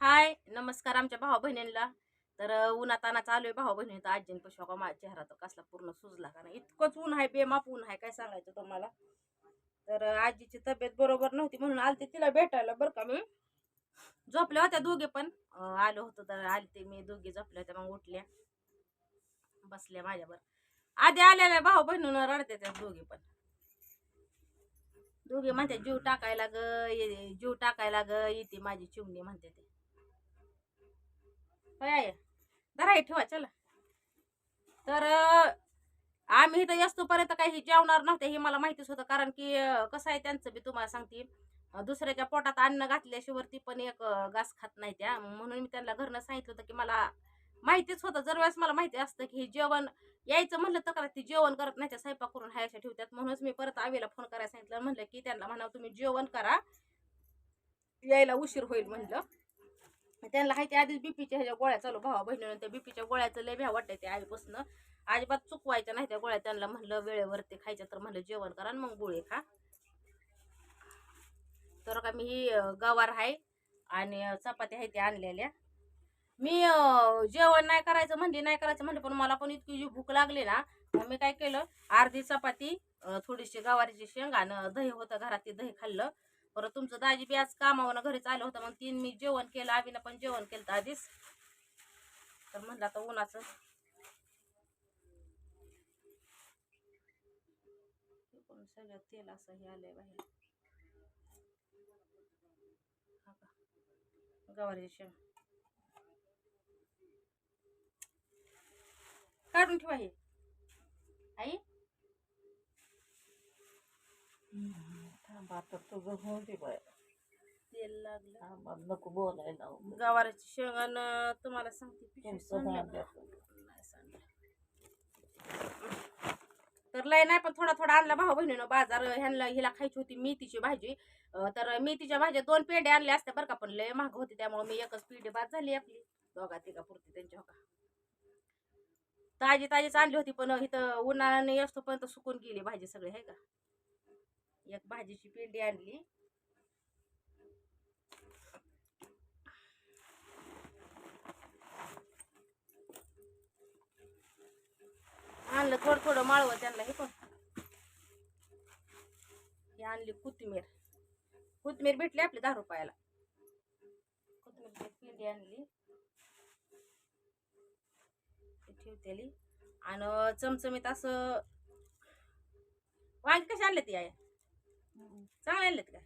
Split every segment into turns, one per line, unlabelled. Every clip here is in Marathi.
हाय नमस्कार आमच्या भाऊ बहिणींना तर अं, उन्हात चालू आहे भाऊ बहिणी तर आजीन पशा का माझ्या चेहरा तर कसला पूर्ण सुजला का नाही. इतकंच ऊन आहे बेमाप ऊन आहे काय सांगायचं तुम्हाला. तर आजीची तब्येत बरोबर नव्हती म्हणून आलते तिला भेटायला बरं का मी. झोपल्या होत्या दोघे पण. आलो होतो तर आलते मी. दोघे झोपल्या होत्या मग उठल्या. बसल्या माझ्यावर. आधी आलेल्या भाऊ बहिणीनं रडते त्या दोघे पण. दोघे म्हणते जीव टाकायला ग ये- जीव टाकायला ग येते माझी चिमणी म्हणते ते होय आहे. धरा हे ठेवा चला. तर आम्ही इथं असतोपर्यंत काही जेवणार नव्हते हे मला माहितीच होतं. कारण की कसं आहे त्यांचं मी तुम्हाला सांगते. दुसऱ्याच्या पोटात अन्न घातल्याशिवाय ती पण एक घास खात नाही त्या. म्हणून मी त्यांना घरनं सांगितलं होतं की मला माहितीच होतं. जर वेळेस मला माहिती असतं की हे जेवण यायचं म्हणलं तर करा ती जेवण करत नाही त्या स्वयंपाक करून हायशा ठेवतात. म्हणूनच मी परत आवीला फोन करायला सांगितलं. म्हणलं की त्यांना म्हणा तुम्ही जेवण करा. यायला उशीर होईल म्हणलं. त्यांना हाय ते आधीच बीपीच्या ह्याच्या गोळ्या चालू भावा बहिणीनं त्या बीपीच्या गोळ्याचं लय भ्या वाटते ते आईपासून. अजिबात चुकवायच्या नाही त्या गोळ्या. त्यांना म्हणलं वेळेवर ते खायच्या तर म्हणलं जेवण करा आणि मग गोळे खा. तर का मी ही गवार आहे आणि चपाती आहे त्या आणलेल्या. मी जेवण नाही करायचं म्हणजे नाही करायचं म्हणलं पण मला पण इतकी जी भूक लागली ना मी काय केलं अर्धी चपाती थोडीशी गवारीची शेंग आणि दही होतं घरात ते दही खाल्लं. परत तुमचं दाजी बी आज कामावरनं घरीच आलं होतं मग तीन मी जेवण केलं आवीनं पण जेवण केलं तर आधीच. तर म्हणलं आता उन्हाचं. पण सगळं तेल असं हे आलंय बाहेर. गवारीचे शेण काढून ठेवा हे. आई?
थांब आता तुझं होऊ दे बाय
तेल लागलं
नको बोलायला लावू.
गवारीची शेंग आणि तुम्हाला सांगते पिशवी
तुमचं
सांडलं
भांडं.
का? नाही सांडलं. तर लय नाही पण थोडा थोडा आणला भाऊ बहिणीनं बाजार ह्यांना हिला खायची होती मेथीची भाजी अं, तर मेथीच्या भाज्या दोन पेंडे आणल्या असत्या बरं का पण लय महाग होती त्यामुळे मी एकच पिढी बाद झाली आपली दोघा तिघा पुरती त्यांच्या का ताजी ताजीच आणली होती पण इथं उन्हाळ्याने असतो पण सुकून गेली भाजी सगळी आहे का एक भाजीची पेंडी आणली. आणलं थोडं थोडं माळवं त्यांना हे पण. हे आणली कोथिंबीर. कोथिंबीर भेटली आपली दहा रुपयाला. कोथिंबीर पेंडी आणली. ते ठेवतेली. आणि चमचमीत असं वांगी कशी आणले ती आहे चांगले आणलेत का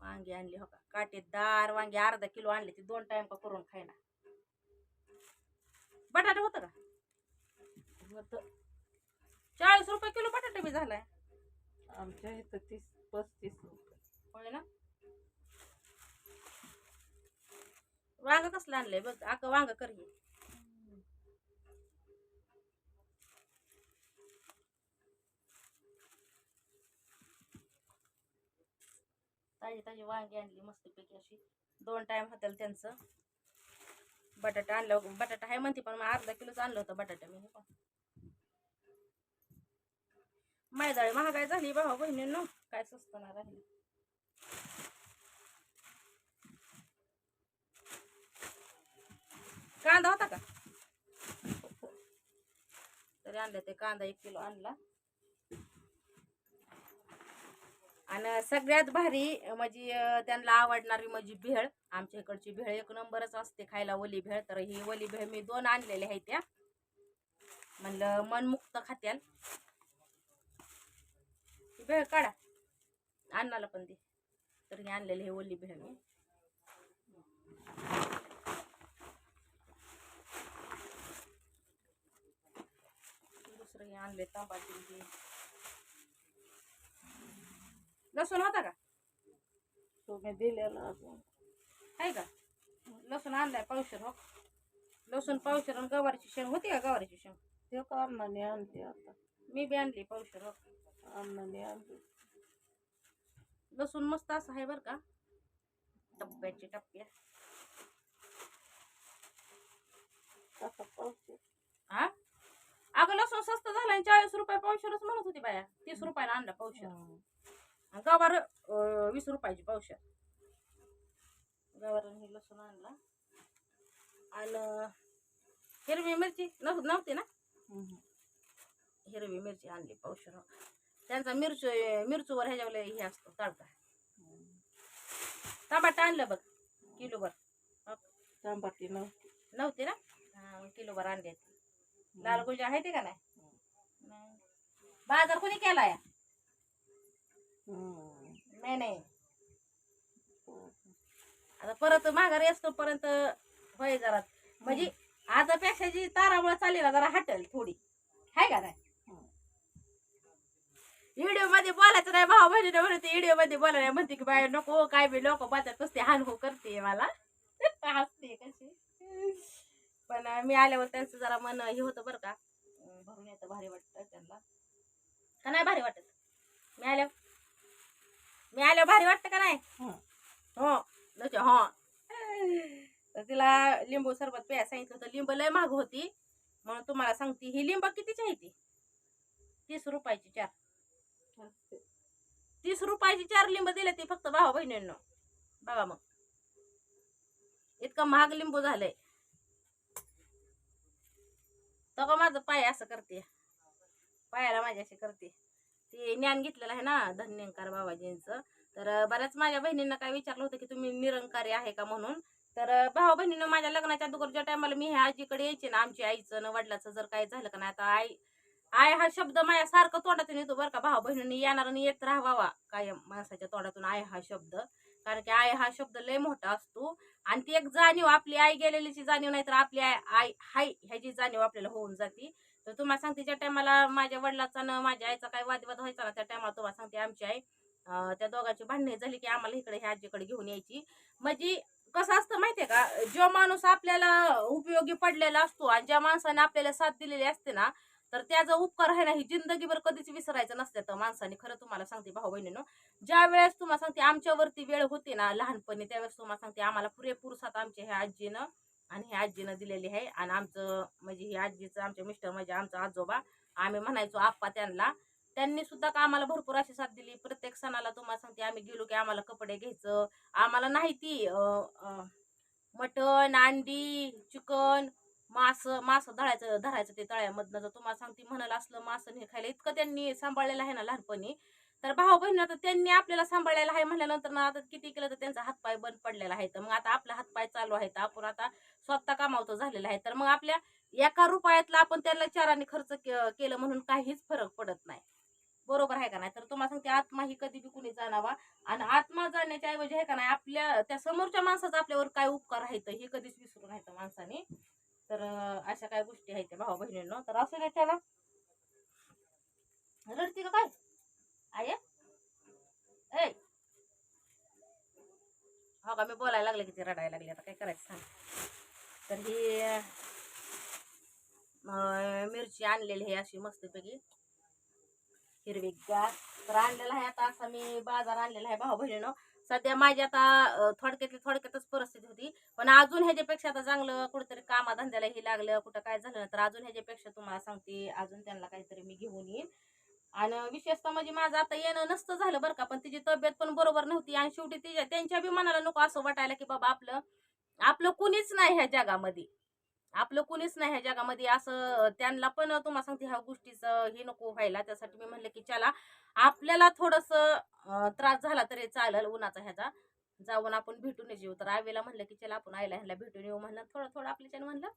वांगी आणली हो का? काटेदार वांगी अर्धा किलो आणले ती दोन टाइम का करून खायला बटाटा होतं का?
होतं.
चाळीस रुपये किलो बटाटा बी झालाय.
आमच्या इथं तीस पस्तीस रुपये.
होय ना? वांग कसलं आणलंय बघ आका वांग कर ताजी ताजी वांगी आणली मस्तपैकी अशी. दोन टाईम होतील त्यांचं. बटाटा आणलं बटाटा आहे म्हणते पण मग अर्धा किलोच आणलं होतं बटाटा मी पण मैदाळी महागाई झाली भाऊ बहिणींनो. काय स्वस्त ना राहिली. कांदा होता का? तरी आणलं ते कांदा एक किलो आणला. आणि सगळ्यात भारी म्हणजे त्यांना आवडणारी माझी भेळ. आमच्या इकडची भेळ एक नंबरच असते खायला ओली भेळ. तर ही ओली भेळ मी दोन आणलेल्या आहेत त्या. म्हणलं मनमुक्त खात्याल. भेळ काढा. अन्नाला पण दे. तर हे आणलेली हे ओली भेळ मी. दुसरं हे आणले तांबाटी हे. लसूण होता का?
तुम्ही दिलेला अजून
आहे का? लसूण आणलाय पावशेर हो लसूण पावशेर आणि गवारीची शेंग होती का गवारीची शेंग?
ते का अण्णाने आणते आता?
मी बी आणली पावशेर हो
अण्णाने आणते.
लसूण मस्त असं आहे बरं का? टप्प्याचे टप्प्या हा? अगं लसूण स्वस्त झाला चाळीस रुपये पावशेरच म्हणत होती बाया. तीस रुपयाला आणला पावशेर. गवार वीस रुपयाची पावशेर. गवारण ही लसूण आणला. आणि हिरवी मिरची नव्ह नव्हती ना. हिरवी मिरची आणली पावशर. त्यांचा मिरची मिरचूवर ह्याच्यावर हे असतो तडका. टमाटा आणलं बघ किलोभर.
तांबाटी नव्हती.
नव्हती ना? किलोभर आणले लाल गुजा आहे ते का नाही. बाजार कोणी केलाय?
हम्म.
नाही नाही. आता परत माघारी असतो पर्यंत होय जरा. म्हणजे आतापेक्षा जी तारामुळे चालली जरा हटेल थोडी. हाय का नाही? व्हिडिओमध्ये बोलायचं नाही भाऊ बहिणी म्हणते व्हिडिओमध्ये बोलायला म्हणते की बाय नको काय बी लोक बाजार नुसते हान हो करते मला. हसते कशी. पण मी आल्यावर त्यांचं जरा मन हे होतं बरं का. भरून येतं भारी वाटतं त्यांना. का नाही भारी वाटत? मी आल्यावर मी आल्यावर भारी वाटतं का नाही?
हं.
हो लच हो. तर तिला लिंबू सरबत प्यायला सांगितलं होतं. लिंब लय महाग होती. म्हणून तुम्हाला सांगते ही लिंब कितीची आहे ती? तीस रुपयाची चार. तीस रुपयाची चार लिंब दिले ती फक्त भावा बहिणींनो. बघा मग. इतकं महाग लिंबू झालंय. तो का माझं पाय असं करते. पायाला माझ्या अशी करते. ते ज्ञान घेतलेलं आहे ना धन्यंकार बाबाजींचं तर बऱ्याच माझ्या बहिणींना काय विचारलं होतं की तुम्ही निरंकारी आहे का म्हणून? तर भाऊ बहिणीनं माझ्या लग्नाच्या अगोदरच्या टायमाला मी ह्या आजीकडे यायचे ना आमची आईचं ना वडिलाचं जर काय झालं का नाही आता आई आय हा शब्द माझ्या सारखं तोंडातून येतो बरं का. भाऊ बहिणीने येणार आणि येत राहावा कायम माणसाच्या तोंडातून आय हा शब्द. कारण की आय हा शब्द लय मोठा असतो. आणि ती एक जाणीव आपली आई गेलेलीची जाणीव नाही तर आपली आई आई हाय ह्याची जाणीव आपल्याला होऊन जाते. तर तुम्हाला सांगते ज्या टायमाला माझ्या वडिलाचा न माझ्या आईचा काय वादविवाद व्हायचा ना त्या टायमाला तुम्हाला सांगते आमची आई त्या दोघांची भांडणे झाली की आम्हाला इकडे ह्या आजीकडे घेऊन यायची. म्हणजे कसं असतं माहितीये का जो माणूस आपल्याला उपयोगी पडलेला असतो आणि ज्या माणसाने आपल्याला साथ दिलेली असते ना तर त्याचा उपकार आहे ना ही जिंदगीभर कधीच विसरायचं नसते तर माणसाने. खरं तुम्हाला सांगते भाऊ बहिणीनं ज्या वेळेस तुम्हाला सांगते आमच्यावरती वेळ होती ना लहानपणी त्यावेळेस तुम्हाला सांगते आम्हाला पुरेपूर साथ आमच्या ह्या आजीनं आणि हे आजीनं दिलेली आहे. आणि आमचं म्हणजे ही आजीचं आमच्या मिस्टर म्हणजे आमचा आजोबा आम्ही म्हणायचो आप्पा त्यांना. त्यांनी सुद्धा का आम्हाला भरपूर अशी साथ दिली. प्रत्येक सणाला तुम्हाला सांगते आम्ही गेलो की आम्हाला कपडे घ्यायचं. आम्हाला नाही ती अं, अं, मटण अंडी चिकन मास मास धरायचं धरायचं ते तळ्यामधनं. जर तुम्हाला सांगते म्हणाल असलं मास हे खायला इतकं त्यांनी सांभाळलेलं आहे ना लहानपणी. तर भाऊ बहिणी आता त्यांनी आपल्याला सांभाळायला आहे म्हटल्यानंतर ना आता किती केलं तर त्यांचा हातपाय बंद पडलेला आहे. तर मग आता आपला हातपाय चालू आहे. तर आपण आता स्वतः कामावतो झालेला आहे. तर मग आपल्या एका रुपयातला आपण त्याला चाराने खर्च केलं म्हणून काहीच फरक पडत नाही. बरोबर आहे का नाही? तर तुम्हाला सांगते आत्मा ही कधी बी कुणी जाणावा आणि आत्मा जाण्याच्या ऐवजी आहे का नाही आपल्या त्या समोरच्या माणसाचा आपल्यावर काय उपकार आहे हे कधीच विसरू नाही माणसाने. तर अशा काय गोष्टी आहेत त्या भाऊ बहिणींना. तर असू दे त्याला. रडती का काय? आहे ऐ! हो का मी बोलायला लागले की रडायला लागले. आता काय करायचं सांग. तर ही मिरची आणलेली आहे अशी मस्तपैकी. हिरवीगार तर आणलेला आहे आता असा मी बाजार आणलेला आहे भाऊ बहिणीनं. सध्या माझी आता थोडक्यातली थोडक्यातच परिस्थिती होती. पण अजून ह्याच्यापेक्षा आता चांगलं कुठेतरी कामाधंद्याला हे लागलं. कुठं काय झालं तर अजून ह्याच्यापेक्षा तुम्हाला सांगते. अजून त्यांना काहीतरी मी घेऊन येईन. आणि विशेषतः म्हणजे माझं आता येणं नसतं झालं बरं का पण तिची तब्येत पण बरोबर नव्हती आणि शेवटी तिच्या त्यांच्या बी मनाला नको असं वाटायला की बाबा आपलं आपलं कुणीच नाही ह्या जगामध्ये. आपलं कुणीच नाही ह्या जगामध्ये असं त्यांना पण तुम्हाला सांगते ह्या गोष्टीचं हे नको व्हायला. त्यासाठी मी म्हणलं की चला आपल्याला थोडस त्रास झाला तरी चालेल उन्हाचा ह्याचा. जाऊन आपण भेटून येऊ. तर आईला म्हणलं की चला आपण आईला ह्याला भेटून येऊ म्हणलं. थोडं थोडं आपल्याच्यानं म्हणलं.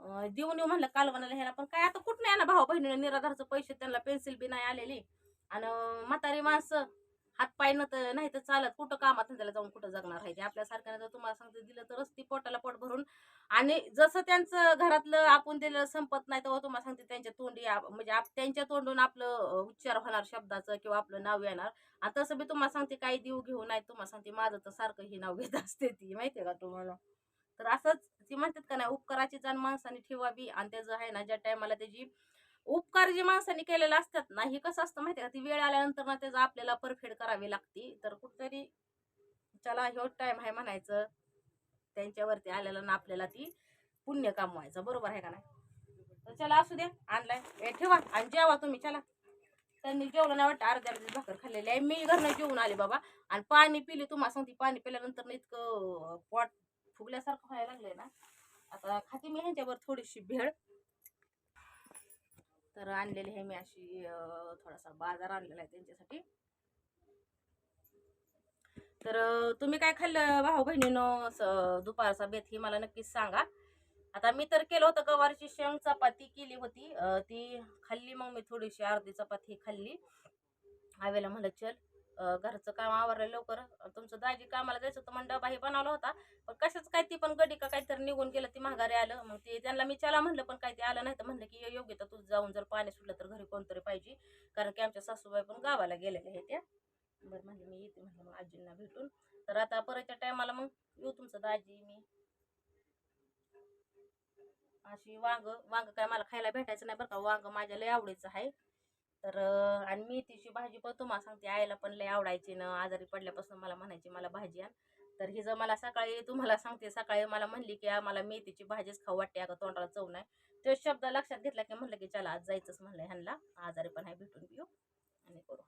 देऊन येऊ म्हणलं कालवणाला ह्याला पण काय आता कुठं नाही ना भाऊ बहिणीने निराधारचं पैसे त्यांना पेन्सिल बी नाही आलेली. आणि म्हातारी माणसं हातपाय न तर नाही तर चालत कुठं कामात त्याला जाऊन कुठं जगणार आहे ते. आपल्यासारख्याने जर तुम्हाला सांगते दिलं तरच ती पोटाला पोट भरून. आणि जसं त्यांचं घरातलं आपण दिलेलं संपत नाही तेव्हा तुम्हाला सांगते त्यांच्या तोंडी आप- म्हणजे आप त्यांच्या तोंडून आपलं उच्चार होणार शब्दाचं किंवा आपलं नाव येणार. आणि तसं बी तुम्हाला सांगते काही देऊ घेऊ नाही तुम्हाला सांगते माझं तर सारखं ही नाव घेत असते ती माहितीये का तुम्हाला? तर असंच ती म्हणतात का नाही उपकाराची जाण माणसाने ठेवावी. आणि त्याचं आहे ना ज्या टायमाला त्याची उपकार जे माणसाने केलेले असतात ना हे कसं असतं माहिती का? ती वेळ आल्यानंतर ना त्याचं आपल्याला परफेड करावी लागते. तर कुठतरी चला ह्यो टाइम आहे म्हणायचं त्यांच्यावरती आलेलं ना आपल्याला ती पुण्य कमवायचं. बरोबर आहे का नाही? तर चला असू द्या आणलाय. ठेवा आणि जेवा तुम्ही चला. त्यांनी जेवलं नाही वाटतं अर्ध्या अर्धी भाकर खाल्लेली आहे. मी घरनं जेवून आले बाबा. आणि पाणी पिले तुम्हाला सांगते पाणी पिल्यानंतर इतकं पोट फुगल्यासारखं व्हायला लागलंय ना. आता खाते मी ह्यांच्यावर थोडीशी भेळ. तर आणलेली आहे मी अशी थोडासा बाजार आणलेला आहे त्यांच्यासाठी. तर तुम्ही काय खाल्लं भाऊ बहिणीनं? स- दुपारचा बेत ही मला नक्कीच सांगा. आता मी तर केलं होतं गवारची शेंग चपाती केली होती. ती खाल्ली मग मी थोडीशी अर्धी चपाती खाल्ली. आवेला म्हणलं चल घरचं काम आवरलं लवकर. तुमचं दाजी कामाला जायचं होतं मग डबाही बनवला होता. पण कशाच काय ती पण गडी का काहीतरी निघून गेलं ती माघारी आलं. मग ते त्यांना मी चला म्हणलं पण काय ते आलं नाही तर म्हणलं की ये योग्य तर तू जाऊन जर पाणी सुटलं तर घरी कोणतरी पाहिजे. कारण की आमच्या सासूबाई पण गावाला गेलेल्या आहेत त्या. बरं म्हणलं मी येते. म्हणलं मग आजींना भेटून. तर आता परतच्या टायमाला मग येऊ तुमचं दाजी मी. अशी वांग वांग काय मला खायला भेटायचं नाही बरं का. वांग माझ्या लय आवडीचं आहे. तर आणि मेथीची भाजी पण तुम्हाला सांगते आईला पण लय आवडायची ना आजारी पडल्यापासून मला म्हणायची मला भाजी आण. तर ही जर मला सकाळी तुम्हाला सांगते सकाळी मला म्हणली की आम्हाला मेथीची भाजीच खाऊ वाटते अगं तोंडाला चव नाही. तो शब्द लक्षात घेतला की म्हणलं की चला आज जायचंच म्हणलं ह्यांना आजारी पण आहे भेटून घेऊ आणि करू.